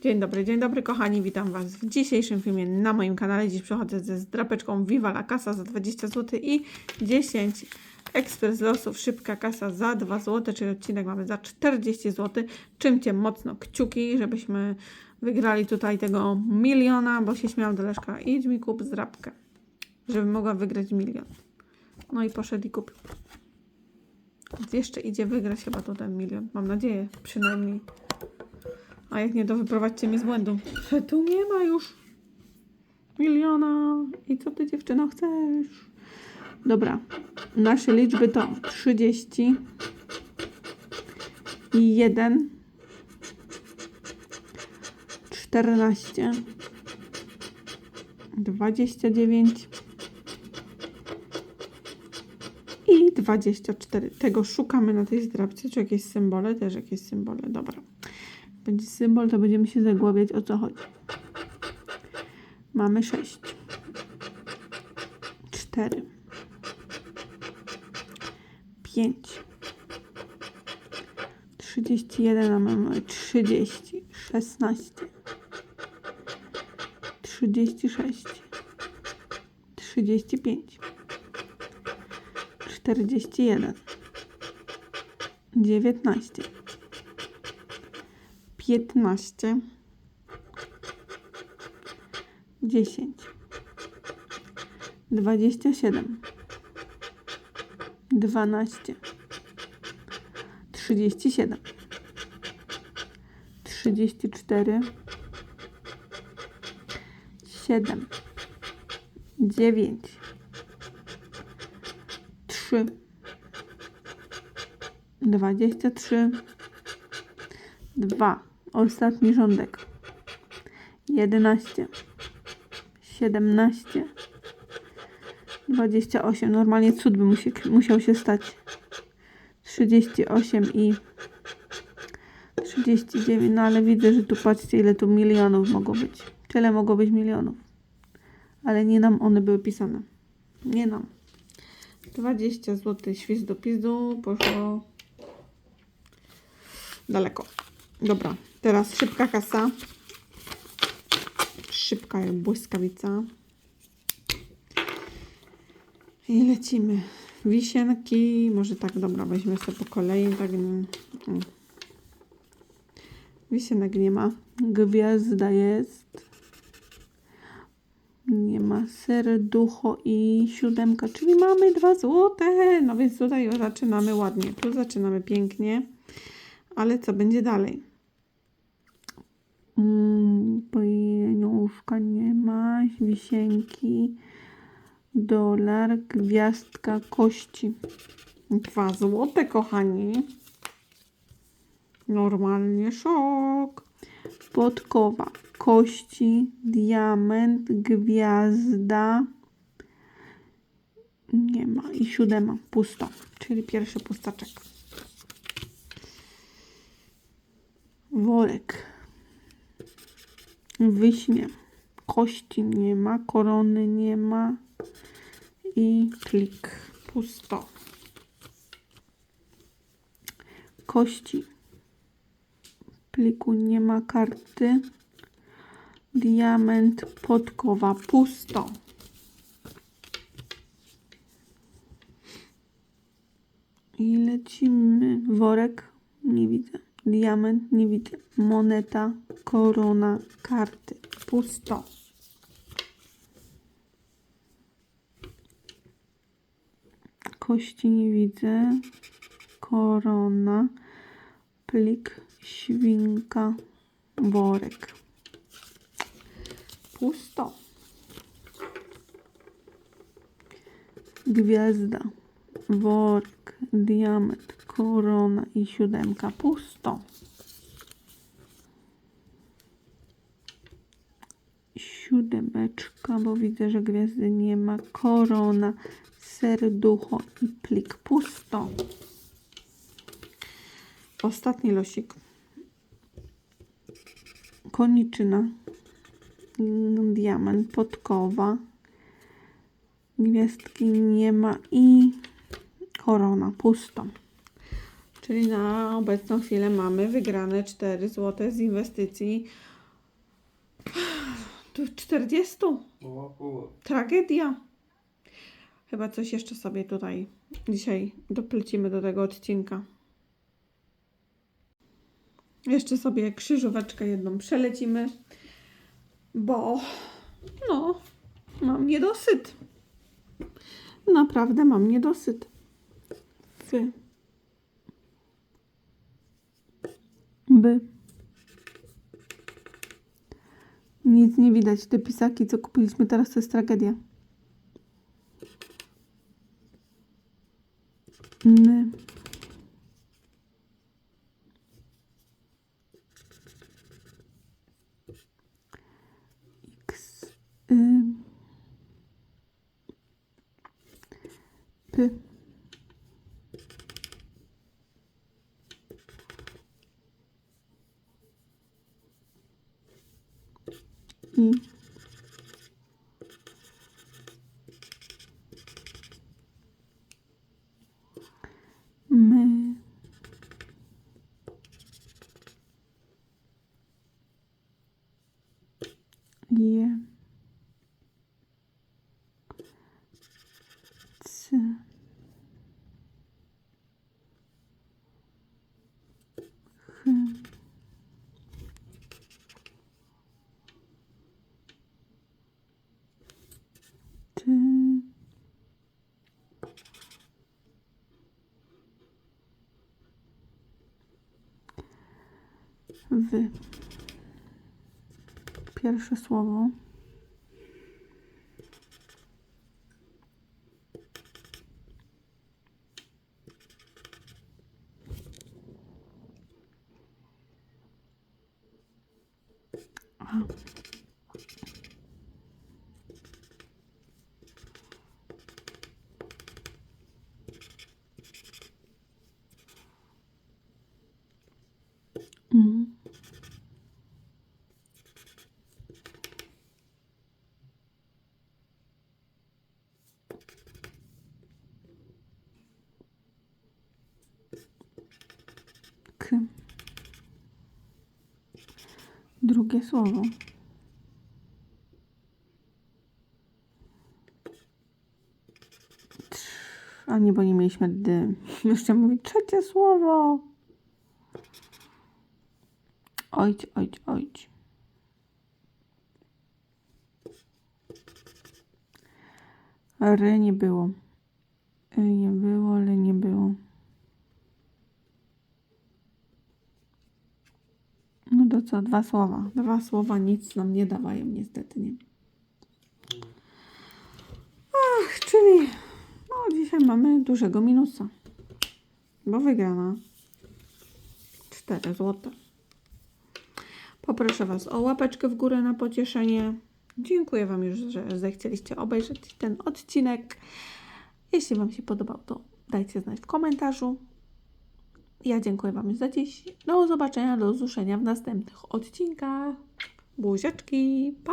Dzień dobry, dzień dobry kochani, witam Was w dzisiejszym filmie na moim kanale. Dziś przychodzę ze zdrapeczką Viva la Casa za 20 zł i 10 ekspres losów szybka kasa za 2 zł, czyli odcinek mamy za 40 zł. Czymcie mocno kciuki, żebyśmy wygrali tutaj tego miliona, bo się śmiałam do Leszka. Idź mi kup zdrapkę, żebym mogła wygrać milion. No i poszedł i kupił. Więc jeszcze idzie wygrać chyba tu ten milion. Mam nadzieję, przynajmniej. A jak nie, to wyprowadźcie mnie z błędu. Że tu nie ma już miliona. I co ty dziewczyno chcesz? Dobra. Nasze liczby to 30 i 1 14 29 i 24. Tego szukamy na tej zdrabce. Czy jakieś symbole? Też jakieś symbole. Dobra będzie symbol, to będziemy się zagławiać o co chodzi. Mamy 6, 4, 5, 31, a mamy 30, 16, 36, 35, 41, 19, 15 10 27 12 37 34 7 9 3 23 2 Ostatni rządek. 11, 17, 28. Normalnie cud by musi, musiał się stać. 38 i 39. No ale widzę, że tu patrzcie, ile tu milionów mogło być. Tyle mogło być milionów. Ale nie nam one były pisane. Nie nam. 20 zł świst do pizdu poszło daleko. Dobra, teraz szybka kasa. Szybka jak błyskawica. I lecimy. Wisienki. Może tak, dobra, weźmy sobie po kolei. Tak, mm. Wisienek nie ma. Gwiazda jest. Nie ma serducho i siódemka, czyli mamy dwa złote. No więc tutaj zaczynamy ładnie. Tu zaczynamy pięknie. Ale co będzie dalej? Mm, Pojeniówka nie ma, wisienki, dolar, gwiazdka, kości. Dwa złote, kochani. Normalnie szok. Podkowa, kości, diament, gwiazda. Nie ma. I siódema, pusto. Czyli pierwszy pustaczek. Worek wyśnie. Kości nie ma, korony nie ma i klik. Pusto. Kości. Pliku nie ma karty. Diament, podkowa, pusto. I lecimy. Worek, nie widzę. Diament, nie widzę. Moneta, korona, karty. Pusto. Kości nie widzę. Korona, plik, świnka, worek. Pusto. Gwiazda, worek, diament, korona i siódemka. Pusto. Siódemeczka, bo widzę, że gwiazdy nie ma. Korona, serducho i plik. Pusto. Ostatni losik. Koniczyna. Diament, podkowa. Gwiazdki nie ma i korona, pusto. Czyli na obecną chwilę mamy wygrane 4 zł z inwestycji Tu 40? O, o. Tragedia. Chyba coś jeszcze sobie tutaj dzisiaj doplecimy do tego odcinka. Jeszcze sobie krzyżóweczkę jedną przelecimy, bo no, mam niedosyt. Naprawdę mam niedosyt. Wy. Nic nie widać. Te pisaki, co kupiliśmy teraz, to jest tragedia. My. I. My. Je. C. H. Ty. Wy. Pierwsze słowo. K. Drugie słowo. A nie, bo nie mieliśmy dy. Jeszcze mówić trzecie słowo. Ojć, ojć, ojć. Ry nie było. Y nie było, ale nie było. No to co, dwa słowa. Dwa słowa nic nam nie dawają, niestety, nie? Ach, czyli no dzisiaj mamy dużego minusa. Bo wygrana 4 złote. Poproszę Was o łapeczkę w górę na pocieszenie. Dziękuję Wam już, że zechcieliście obejrzeć ten odcinek. Jeśli Wam się podobał, to dajcie znać w komentarzu. Ja dziękuję Wam za dziś. Do zobaczenia, do usłyszenia w następnych odcinkach. Buziaczki, pa!